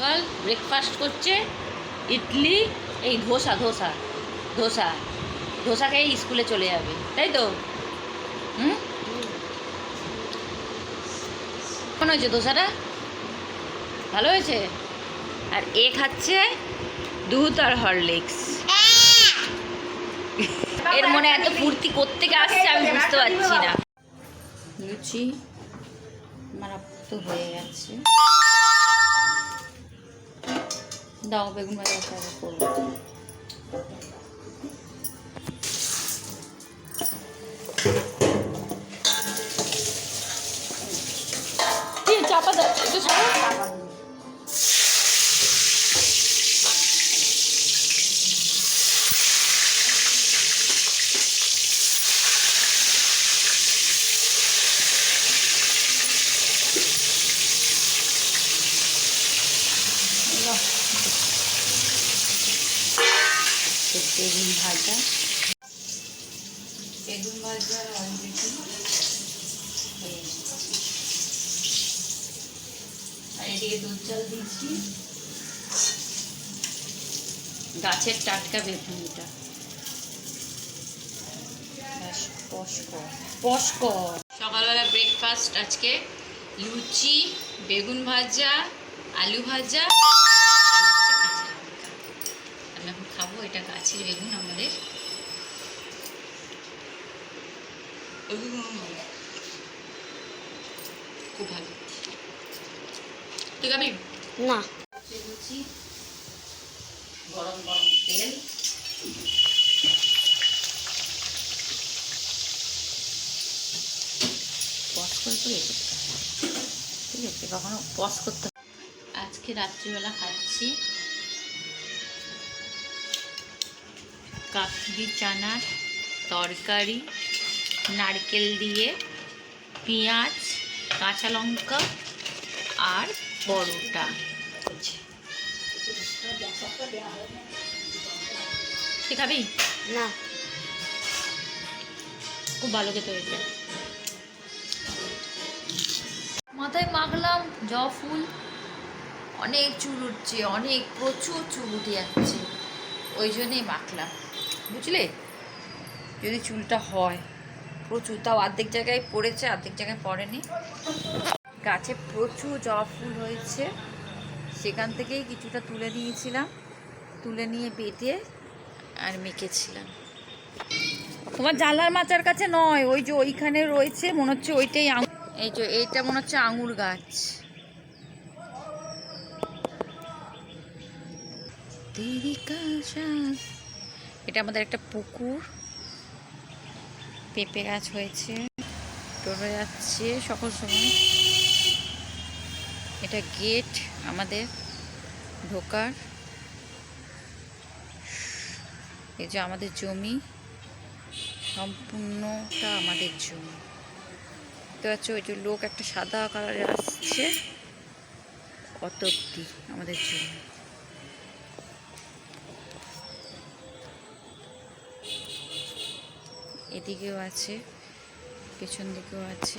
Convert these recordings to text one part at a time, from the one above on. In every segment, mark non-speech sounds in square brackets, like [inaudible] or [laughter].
সকাল ব্রেকফাস্ট করছে, ইডলি, এই ধোসা ধোসা ধোসা ধোসা খেয়ে স্কুলে চলে যাবে, তাই তো? হুম? কেমন হয়েছে ধোসাটা? ভালো হয়েছে? আর এ খাচ্ছে দুধ আর হরলিক্স। এর মনে এত ফুর্তি করতে আসছে আমি বুঝতে পারছি না। লুচি আমার তো হয়ে গেছে। দাও বেগুন ভাজা তাহলে করব বেগুন ভাজা। বেগুন ভাজা। আর এদিকে দুধ চাল দিচ্ছি। গাছের টাটকা বেগুন এটা। ব্যাস, পশ কর, পশ কর। সকালবেলা ব্রেকফাস্ট আজকে। লুচি বেগুন ভাজা আলু ভাজা এই হচ্ছে কাঁচা লঙ্কা। আমি এখন খাব এটা গাছের বেগুন আমাদের। খুব ভালো। তুই খাবি? না। গরম গরম তেল। পজ করে হবে। ঠিক আছে কখনো পজ করতে। আজকে রাত্রিবেলা খাচ্ছি। কাকড়ি চানার তরকারি নারকেল দিয়ে পেঁয়াজ কাঁচা লঙ্কা আর পরোটা। তুই খাবি? না। খুব ভালো খেতে হয়েছে। মাথায় মাখলাম জবা ফুল। অনেক চুল উঠছে অনেক প্রচুর চুল উঠে যাচ্ছে। ওই জন্যই মাখলাম। বুঝলে? যদি চুলটা হয় প্রচুর তাও অর্ধেক জায়গায় পড়েছে অর্ধেক জায়গায় পড়েনি। গাছে প্রচুর জবা ফুল হয়েছে। সেখান থেকেই কিছুটা তুলে নিয়েছিলাম। তুলে নিয়ে বেটে আর মেখেছিলাম। তোমার জানলার মাচার কাছে নয় ওই যে ওইখানে রয়েছে মনে হচ্ছে ওইটাই এই যে এইটা মনে হচ্ছে আঙুর গাছ। তেরি কাশাস। এটা আমাদের একটা পুকুর। পেঁপে গাছ হয়েছে। টোটো যাচ্ছে সকল সময়। এটা গেট আমাদের ঢোকার। এই যে আমাদের জমি। সম্পূর্ণটা আমাদের জমি। দেখতে পাচ্ছ, ওই যে লোক একটা সাদা কালারের আসছে। কত অব্দি আমাদের জমি। এদিকেও আছে, পেছন দিকেও আছে।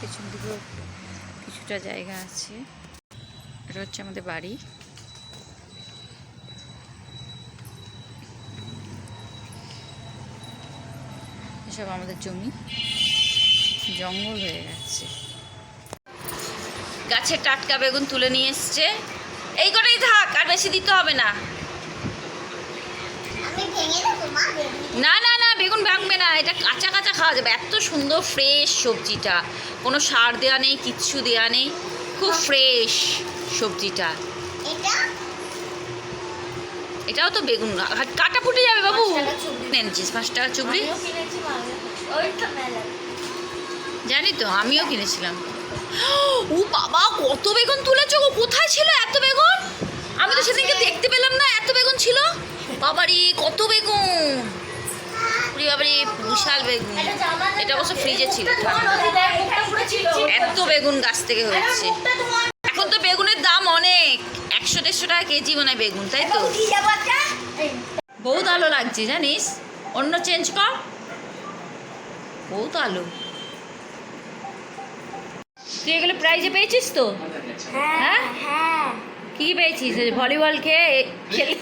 পেছন দিকেও কিছুটা জায়গা আছে। এটা হচ্ছে আমাদের বাড়ি। এসব আমাদের জমি। জঙ্গল হয়ে গেছে। গাছের টাটকা বেগুন তুলে নিয়ে এসছে। এই কটাই থাক আর বেশি দিতে হবে না। না না না বেগুন ভাঙবে না এটা কাঁচা কাঁচা খাওয়া যাবে। এত সুন্দর ফ্রেশ সবজিটা। কোনো সার দেওয়া নেই কিচ্ছু দেওয়া নেই। খুব ফ্রেশ সবজিটা। এটাও তো বেগুন কাটা ফুটে যাবে বাবু। টাকা পাঁচ টাকা চুবড়ি। জানি তো আমিও কিনেছিলাম। [gasps] ও বাবা কত বেগুন তুলেছো গো? কোথায় ছিল এত বেগুন? আমি তো সেদিনকে দেখতে পেলাম না এত বেগুন ছিল। বাবারি কত বেগুন? বাবারি বিশাল বেগুন। এটা অবশ্য ফ্রিজে ছিল এত বেগুন গাছ থেকে হয়েছে। এখন তো বেগুনের দাম অনেক। একশো দেড়শো টাকা কেজি মনে বেগুন তাই তো? বহুত আলো লাগছে জানিস? অন্য চেঞ্জ কর। বহুত আলো। তুই এগুলো প্রাইজে পেয়েছিস তো? হ্যাঁ হ্যাঁ? হ্যাঁ। কি কি পেয়েছিস ভলিবল খেয়ে খেলে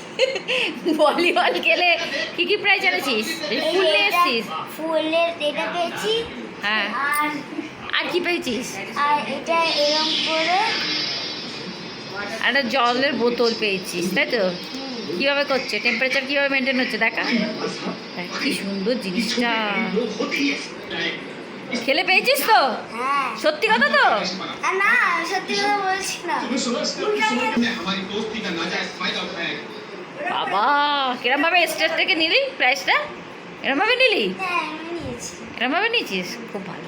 [laughs] ভলিবল খেলে কি কি প্রাইজ এনেছিস? ফুল নিয়ে এসছিস ফুলের এটা পেয়েছি। হ্যাঁ। আর কি পেয়েছিস? আর এটা এরকম করে একটা জলের বোতল পেয়েছিস তাই তো? কীভাবে করছে? টেম্পারেচার কীভাবে মেনটেন হচ্ছে? দেখা। দেখ, কি সুন্দর জিনিসটা। খেলে পেয়েছিস তো? হ্যাঁ। সত্যি কথা তো? না সত্যি কথা বলছি না। বাবা কিরম ভাবে স্টেজ থেকে নিলি প্রাইসটা এরম ভাবে নিলি? হ্যাঁ, এরম ভাবে নিয়েছিস? খুব ভালো।